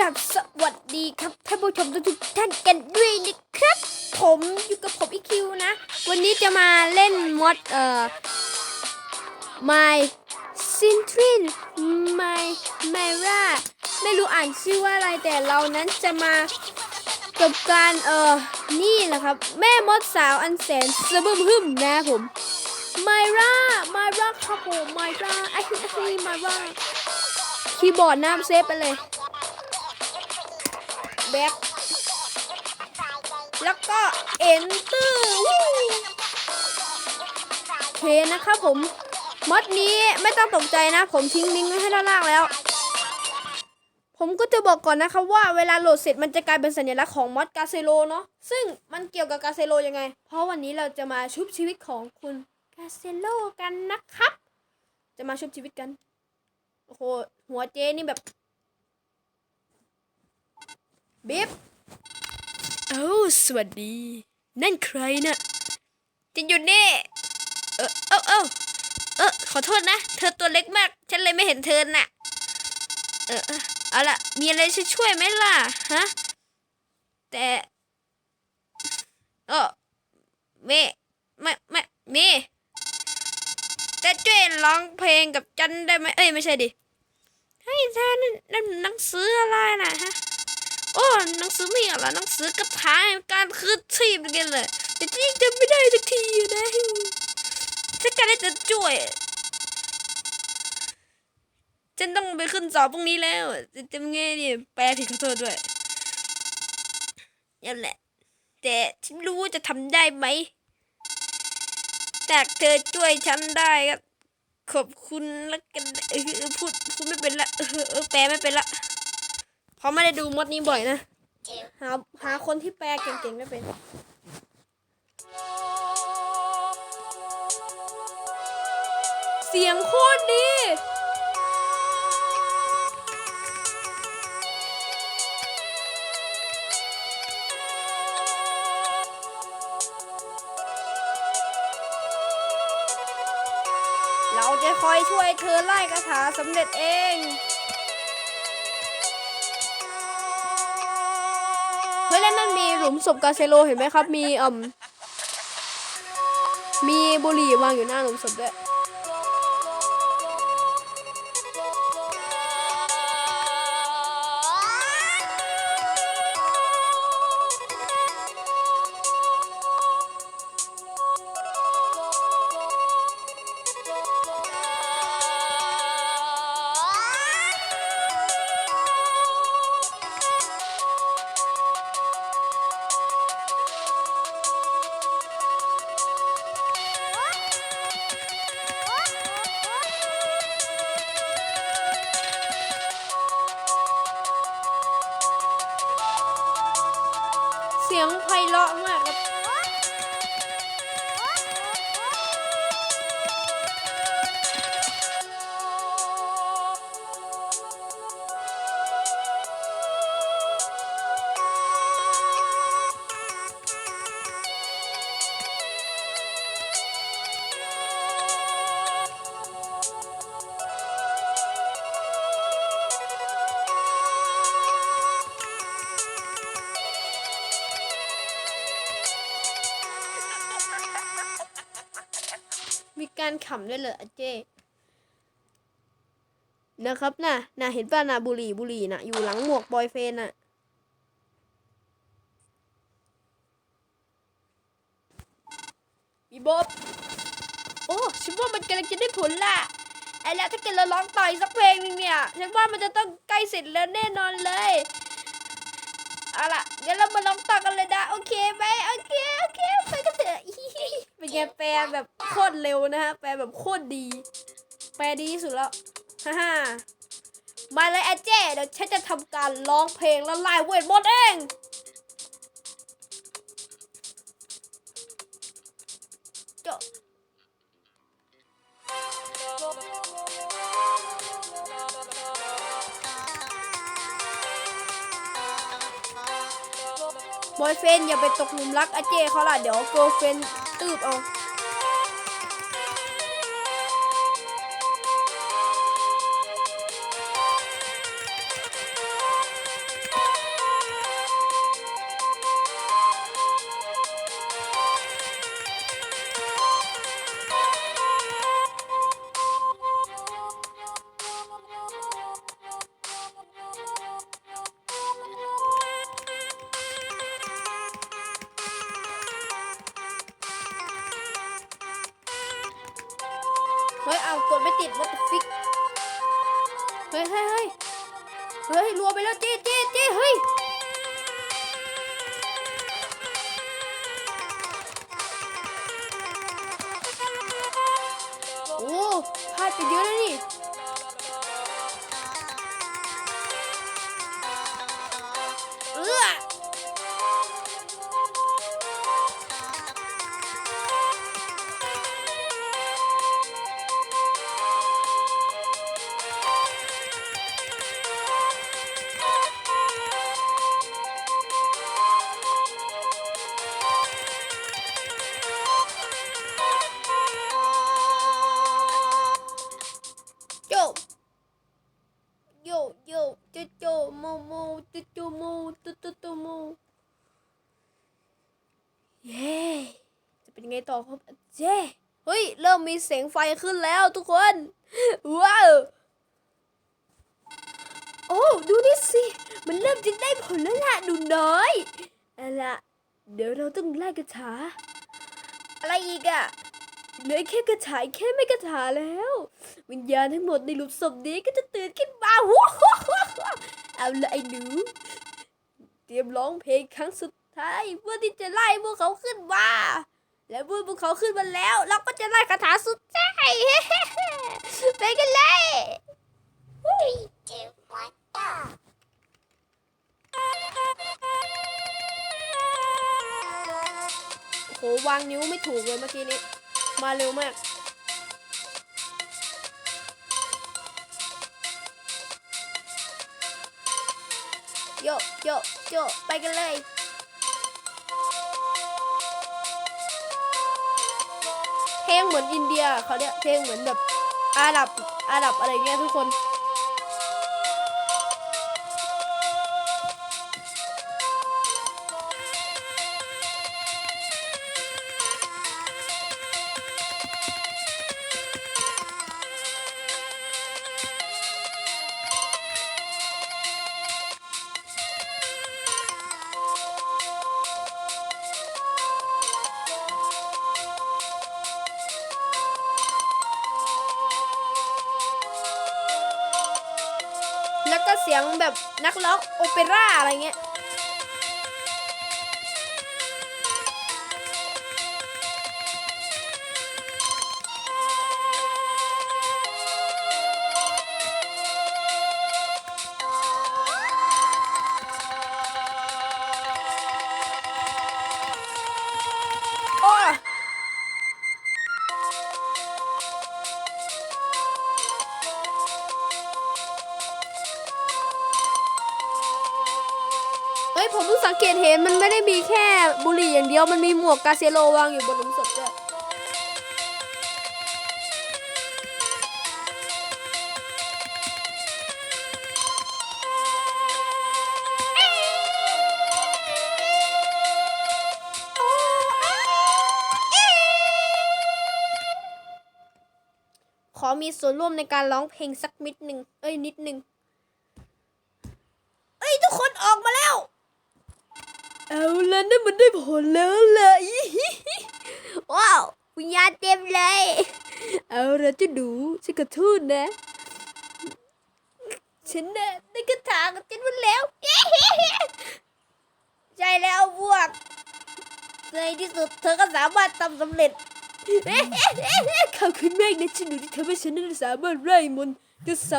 กับสวัสดีครับท่านผู้ชมทุกท่านกันด้วยนะครับ ผมอยู่กับผมอีคิวนะ วันนี้จะมาเล่นมอดเอ่อ My c i n t r i n My Myra ไม่รู้อ่านชื่อว่าอะไรแต่เรานั้นจะมากับการเอ่อ นี่แหละครับ แม่มดสาวอันแสนสะบึมหึมนะผม Myra Myra ครับผม Myra ไอ้ไอ้ Myra คีย์บอร์ดน้ำเซฟไปเลย แบ็คแล้วก็ enter วู้โอเคนะครับผมมอดนี้ไม่ต้องตกใจนะ ผมทิ้งลิงก์ไว้ให้ด้านล่างแล้ว ผมก็จะบอกก่อนนะครับว่าเวลาโหลดเสร็จมันจะกลายเป็นสัญลักษณ์ของมอดกาเซโลเนาะซึ่งมันเกี่ยวกับกาเซโลยังไง เพราะวันนี้เราจะมาชุบชีวิตของคุณกาเซโลกันนะครับ จะมาชุบชีวิตกัน โอ้โหหัวเจนี่แบบ บิ๊บเอ้าสวัสดี นั่นใครนะ่ะจะอยู่นี่ เออเอ้าเอ้าเออขอโทษนะ เธอตัวเล็กมาก ฉันเลยไม่เห็นเธอน่ะ เออเออเอาล่ะมีอะไรช่วยช่วยไหมล่ะ ฮะ แต่เออเมไม่ไม่เมแต่ช่วยร้องเพลงกับจันได้ไหมเอ้ยไม่ใช่ดิ เฮ้ยเธอนั่นนั่นหนังสืออะไรนะฮะ โอ้หนังสือนี่เหรอหนังสือกระถางการคืนชีพกันเลยแต่ที่จำไม่ได้สักทีนะถ้าการได้จะช่วยฉันต้องไปขึ้นสอบพรุ่งนี้แล้วจะจำไงดิแปลผิดขอโทษด้วยนั่นแหละ แต่ฉันรู้ว่าจะทำได้ไหมจากเธอช่วยฉันได้ก็ขอบคุณแล้วกันเออพูดพูดไม่เป็นละเออแปลไม่เป็นละ เพราะไม่ได้ดูมดนี้บ่อยนะ หาหาคนที่แปลเก่งๆไม่เป็นเสียงโคตรดี เราจะคอยช่วยเธอไล่คาถาสำเร็จเอง นั่นมีหลุมศพกาเซโลเห็นไหมครับ มีอ่มมีบุหรี่วางอยู่หน้าหลุมศพด้วย การขำด้วยเหรออาเจนะครับน่ะน่ะเห็นป่ะน่ะบุหรี่บุหรี่น่ะอยู่หลังหมวกบอยเฟนน่ะมีบ๊อบโอ้ฉันว่ามันกำลังจะได้ผลละไอ้แล้วถ้าเกิดเราร้องต่อยสักเพลงหนึงเนี่ยฉันว่ามันจะต้องใกล้เสร็จแล้วแน่นอนเลยเอาล่ะงั้นเรามาร้องต่อกันเลยนะโอเคไหมโอเคโอเคไปกันเถอะ เป็นไงแปลแบบโคตรเร็วนะฮะ แปลแบบโคตรดี แปลดีที่สุดแล้ว ฮ่าฮ่ามาเลยอาเจ้เดี๋ยวฉันจะทำการร้องเพลงแล้วไล่เวทมนต์เองจะบอยเฟนอย่าไปตกหลุมรักอาเจ้เขาล่ะ เดี๋ยวโกเฟน ตืบเอา เฮ้ยเฮ้ยเฮ้ยเฮ้รัวไปแล้วจี้จี้จี้เฮ้ย โมโจโจโจโมเย้จะเป็นไงต่อครับเจ้เฮ้ย เริ่มมีเสียงไฟขึ้นแล้วทุกคน ว้าว โอ้ ดูนี่สิ มันเริ่มจะได้ผลแล้วล่ะหนูน้อยเอาล่ะ เดี๋ยวเราต้องไล่กระถา อะไรอีกอะเหลือแค่กระถายแค่ไม่กระถาแล้ว วิญญาณทั้งหมดในหลุมศพนี้ก็จะตื่นขึ้นมาวู้ฮู้ฮู้ฮู้เอาละไอ้หนู รียมร้องเพลงครั้งสุดท้ายเพื่อที่จะไล่พวกเขาขึ้นมาและเมื่อพวกเขาขึ้นมาแล้ว เราก็จะไล่คาถาสุดท้ายไปกันเลยโหวางนิ้วไม่ถูกเลยเมื่อกี้นี้ มาเร็วมาก โยโยโยไปกันเลยเพลงเหมือนอินเดียเขาเนี่ยเพลงเหมือนแบบอาหรับอาหรับอะไรเงี้ยทุกคน แล้วก็เสียงแบบนักร้องโอเปร่าอะไรเงี้ย ผมเพิ่งสังเกตเห็นมันไม่ได้มีแค่บุหรี่อย่างเดียวมันมีหมวกกาเซโลวางอยู่บนหลุมศพด้วยขอมีส่วนร่วมในการร้องเพลงสักนิดหนึ่ง เอ้ยนิดหนึ่ง เอ้ย ทุกคนออกมาแล้ว เอาแล้วนั่นมันได้ผลแล้วเล่ะอีหิหิว้าววิญญาณเต็มเลย เอาละจะดูฉันกระทูดนะ ฉันน่ะได้กระถางกับฉันมาแล้วใช่แล้วพวกในที่สุดเธอก็สามารถทำสำเร็จขอบคุณมากนะฉันหนูที่ทำให้ฉันนั้นสามารถไล่มนจะส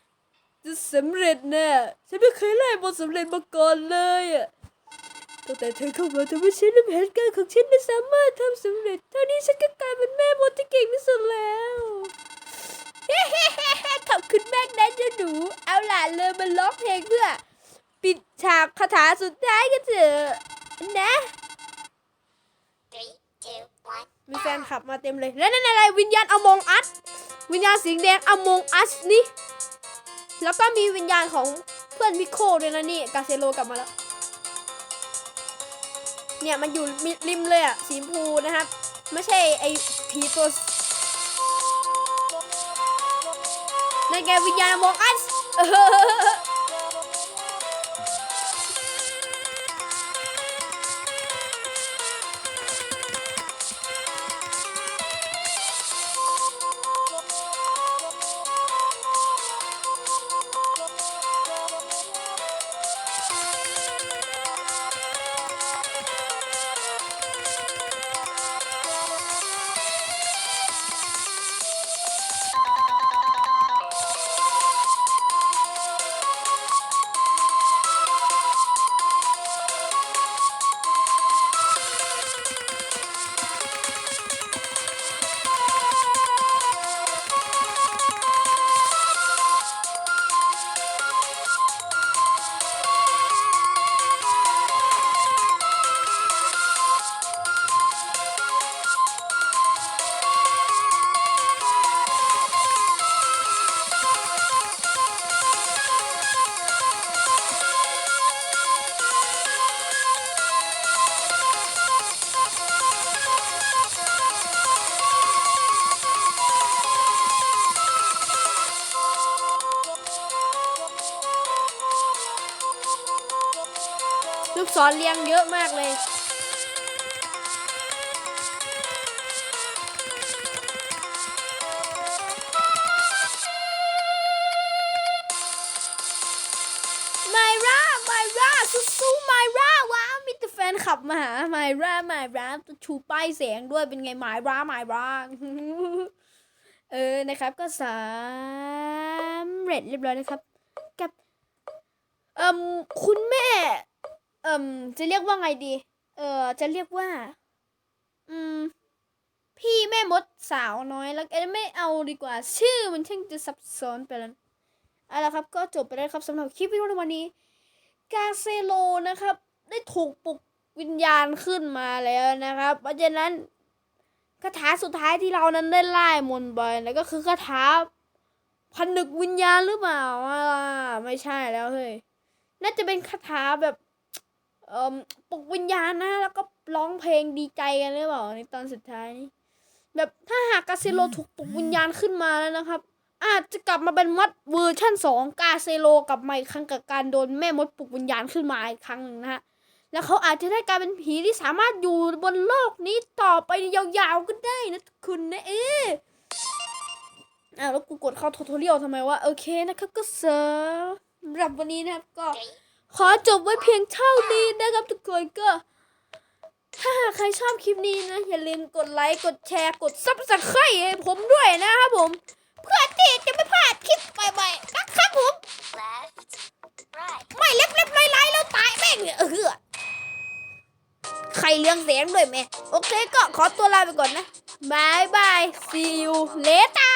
ำจะสำเร็จแนะฉันไม่เคยไล่มนสำเร็จมาก่อนเลยอะ ตั้งแต่เธอเข้ามาทำให้ฉันและแผนการของฉันนั้สามารถทำสำเร็จ เท่านี้ฉันก็กลายเป็นแม่มดที่เก่งที่สุดแล้วขอบคุณมากนะเจ้าหนู เอาล่ะเลยมาร้องเพลงเพื่อ ปิดฉากคาถาสุดท้ายกันเถอะนะ Three, two, one, มีแฟนขับมาเต็มเลย แล้วนั่นอะไรวิญญาณอมงอัสวิญญาณสีแดงอมงอัสนี่ แล้วก็มีวิญญาณของเพื่อนมิโคด้วยนะนี่ กาเซโลกลับมาแล้ว เนี่ยมันอยู่ริมเลยอะสีชมพูนะครับ ไม่ใช่ไอผีตัวนั่นแกวิญญาณอมงอัส ลูกศรเรียงเยอะมากเลยไมร่าไมร่าสู้ๆไมร่าว้าวมีแต่แฟนขับมาหาไมร่าไมร่าชูป้ายเสียงด้วยเป็นไงไมร่าไมร่าเออ นะครับ ก็สำเร็จเรียบร้อยนะครับ กับ เอ่มคุณแม่ เอ่มจะเรียกว่าไงดี เออจะเรียกว่า อืม พี่แม่มดสาวน้อยแล้วไม่เอาดีกว่า ชื่อมันช่างจะซับซ้อนไปแล้วเอาละครับก็จบไปแล้วครับสำหรับคลิปวิดีโอในวันนี้ กาเซโลนะครับ ได้ถูกปลุกวิญญาณขึ้นมาแล้วนะครับ เพราะฉะนั้นคาถาสุดท้ายที่เรานั้นได้ไล่มนต์ไปแล้วก็คือคาถาผนึกวิญญาณหรือเปล่าไม่ใช่แล้วเฮ้ยน่าจะเป็นคาถาแบบ เอ่อปลุกวิญญาณนะ แล้วก็ร้องเพลงดีใจกันหรือเปล่าในตอนสุดท้ายนี้แบบถ้าหากกาเซโลถูกปลุกวิญญาณขึ้นมาแล้วนะครับ อาจจะกลับมาเป็นมัดเวอร์ชั่นสองกาเซโลกลับมาอีกครั้งกับการโดนแม่มดปลุกวิญญาณขึ้นมาอีกครั้งหนึ่งนะฮะแล้วเขาอาจจะได้กลายเป็นผีที่สามารถอยู่บนโลกนี้ต่อไปยาวๆก็ได้นะคุณนะเอ๊ะอ้าวแล้วกูกดเข้าท u ทเรียลทำไมวะโอเคนะครับก็เสำหรับวันนี้นะครับก็ ขอจบไว้เพียงเท่านี้นะครับทุกคนก็ ถ้าหากใครชอบคลิปนี้นะ อย่าลืมกดไลค์ กดแชร์ กดซับสไครต์ให้ผมด้วยนะครับผม เพื่อที่จะไม่พลาดคลิปใหม่ๆนะครับผม Left. Right. ไม่เล็บเล็บไล่ไล่แล้วตายแม่งเนี่ยเออใครเลี้ยงเสียงด้วยแม่ โอเคก็ขอตัวลาไปก่อนนะบายบาย see you later